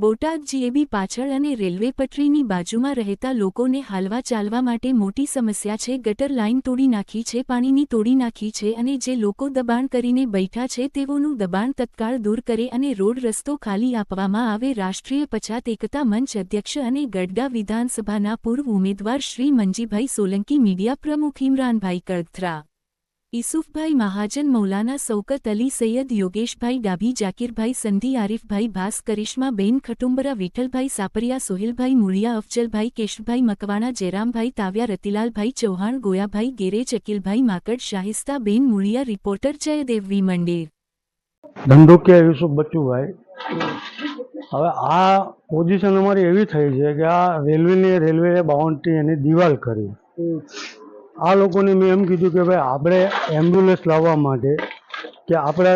Botad GAB પાછળ અને railway પટરીની બાજુમાં રહેતા લોકોને હાલવા ચાલવા માટે મોટી સમસ્યા છે. ગટર લાઇન તોડી નાખી છે, પાણીની તોડી નાખી છે અને જે લોકો દબાણ કરીને બેઠા છે તેઓનું દબાણ તત્કાળ દૂર કરે અને રોડ રસ્તો ખાલી આપવામાં આવે. રાષ્ટ્રીય પછાત એકતા મંચ અધ્યક્ષ અને ગઢડા વિધાનસભાના પૂર્વ ઉમેદવાર શ્રી મંજીભાઈ સોલંકી, મીડિયા પ્રમુખ Imranbhai Kalthara Isufbhai Mahajan, Maulana Saukat Ali, Saiyed Yogeshbhai Dabhi, Jakirbhai Sandhi, Arifbhai Bhas, Karishmaben Khatumbara, Vitthalbhai Sapariya, Sohilbhai Muliya, Afjalbhai Keshbhai Makwana, Jayrambhai Tavya, Ratilalbhai Chauhan, Goyabhai garage, Akilbhai Makad, Shahistaben Muliya, reporter Jaydev V. Mander. Dhandhukiya Yusuf Bachchubhai? હવે આ પોઝિશન અમારી એવી થઈ છે કે આ રેલવેની રેલવે બાઉન્ડ્રી એની દિવાલ કરી. આ લોકોને મેં એમ કીધું કે ભાઈ આપણે એમ્બ્યુલન્સ લાવવા માટે કે આપણે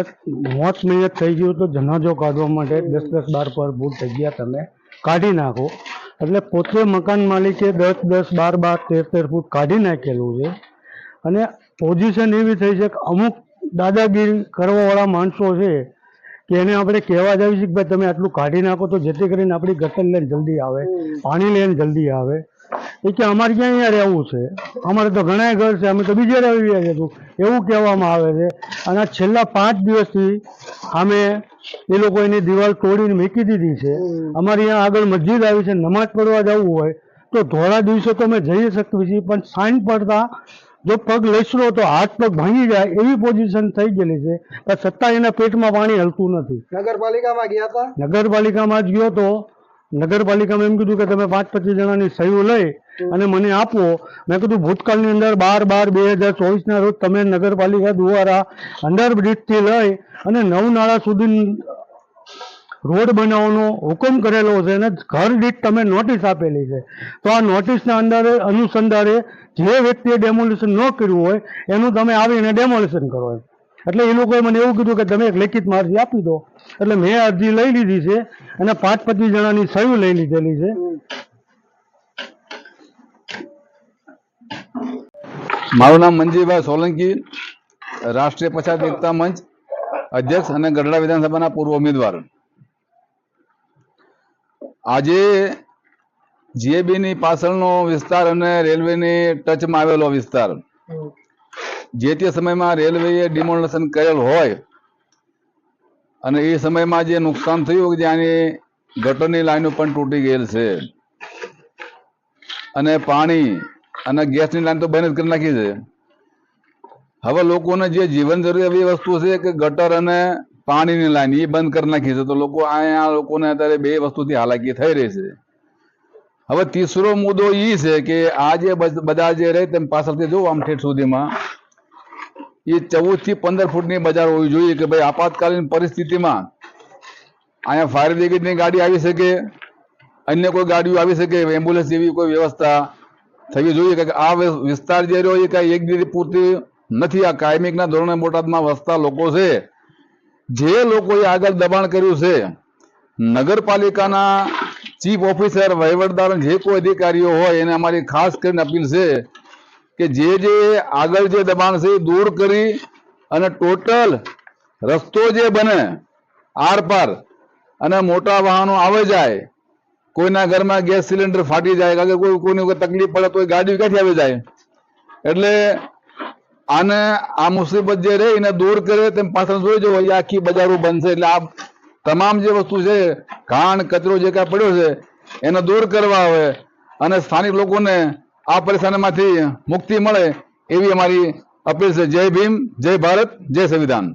મોત મહેનત થઈ ગયું તો જનાજો કાઢવા માટે દસ દસ બાર પર ફૂટ જગ્યા તમે કાઢી નાખો. એટલે પોતે મકાન માલિકે દસ દસ બાર બાર તેર તેર ફૂટ કાઢી નાખેલું છે. અને પોઝિશન એવી થઈ છે કે અમુક દાદાગીરી કરવાવાળા માણસો છે કે એને આપણે કહેવા જઈએ છીએ કે ભાઈ તમે આટલું કાઢી નાખો તો જેથી કરીને આપણી ગટર લઈને જલ્દી આવે પાણી લઈને જલ્દી આવે. એ કે અમારે ક્યાં અહીંયા રહેવું છે? અમારે તો ઘણા ઘર છે અમે તો બીજે રહી રહ્યા છીએ એવું કહેવામાં આવે છે. અને છેલ્લા પાંચ દિવસથી અમે એ લોકો એની દિવાલ તોડીને મૂકી દીધી છે. અમારે અહીંયા આગળ મસ્જિદ આવી છે નમાઝ પડવા જવું હોય તો ધોળા દિવસે તો અમે જઈ શકીએ છીએ પણ સાંજ પડતા જો પગ લેસરો તો હાથ પગ ભાંગી જાય એવી પોઝિશન થઈ ગયેલી છે. પણ સત્તા એના પેટમાં પાણી હલતું નથી. નગરપાલિકામાં ગયા હતા? નગરપાલિકામાં જ ગયો તો નગરપાલિકામાં એમ કીધું કે તમે પાંચ પચીસ જણાની સહીઓ લઈ અને મને આપો. મેં કીધું, ભૂતકાળની અંદર બાર બાર બે હજાર ચોવીસના રોજ તમે નગરપાલિકા દ્વારા અંડરબ્રિજથી લઈ અને નવ નાળા સુધી રોડ બનાવવાનો હુકમ કરેલો છે અને ઘર દીઠ તમે નોટિસ આપેલી છે. તો આ નોટિસના અંદર અનુસંધાને જે વ્યક્તિએ ડેમોલિશન ન કર્યું હોય, એનું તમે આવીને ડેમોલિશન કરો એમ. એટલે એ લોકોએ મને એવું કીધું કે તમે એક લેખિતમાં અરજી આપી દો. એટલે મેં અરજી લઈ લીધી છે અને પાંચ પચીસ જણાની સહી લઈ લીધેલી છે. મારું નામ મંજીભાઈ સોલંકી, રાષ્ટ્રીય પછાત એકતા મંચ અધ્યક્ષ અને ગઢડા વિધાનસભાના પૂર્વ ઉમેદવાર. આજે જીએબી ની પાછળનો વિસ્તાર અને રેલવેની ટચમાં આવેલો વિસ્તાર. જે તે સમયમાં રેલવેએ ડિમોલેશન કરેલ હોય અને એ સમયમાં જે નુકસાન થયું કે જ્યાંની ગટરની લાઈનો પણ તૂટી ગયેલ છે અને પાણી અને ગેસની લાઈન તો બંધ કરી નાખી છે. હવે લોકોને જે જીવન જરૂરી એવી વસ્તુ છે કે ગટર અને પાણીની લાઈન એ બંધ કરી નાખી છે, તો લોકો અહીંયા લોકોને અત્યારે બે વસ્તુથી હાલાકી થઈ રહી છે. હવે તીસરો મુદ્દો એ છે કે આ જે બધા જે રહે તેમ પાછળથી જોવું આમ ઠેઠ સુધીમાં. એ ચૌદથી પંદર ફૂટની બજાર હોવી જોઈએ કે ભાઈ આપાતકાલીન પરિસ્થિતિમાં અહીંયા ફાયર બ્રિગેડની ગાડી આવી શકે, અન્ય કોઈ ગાડીઓ આવી શકે, એમ્બ્યુલન્સ જેવી કોઈ વ્યવસ્થા થવી જોઈએ કે આ વિસ્તાર જે રહ્યો એ કઈ એક દીધી પૂરતી નથી. આ કાયમિકના ધોરણે બોટાદમાં વસતા લોકો છે. જે લોકોએ આગળ દબાણ કર્યું છે, નગરપાલિકાના ચીફ ઓફિસર વહીવટદાર જે કોઈ અધિકારીઓ હોય એને અમારી ખાસ કરીને અપીલ છે કે જે જે આગળ જે દબાણ છે એ દૂર કરી અને ટોટલ રસ્તો જે બને આર પાર અને મોટા વાહનો આવે જાય, કોઈના ઘરમાં ગેસ સિલિન્ડર ફાટી જાય કારણ કે કોઈ કોઈને કોઈ તકલીફ પડે તો ગાડી ક્યાંથી આવી જાય? એટલે આને આ મુસીબત જે રહે એને દૂર કરે, તેમ પાછળ જોઈ જવો એ આખી બજારો બનશે એટલે આ તમામ જે વસ્તુ છે ઘાણ કચરો જે કાંઈ પડ્યો છે, એને દૂર કરવા આવે અને સ્થાનિક લોકોને આ પરેશાનીમાંથી મુક્તિ મળે એવી અમારી અપીલ છે. જય ભીમ જય ભારત જય સંવિધાન.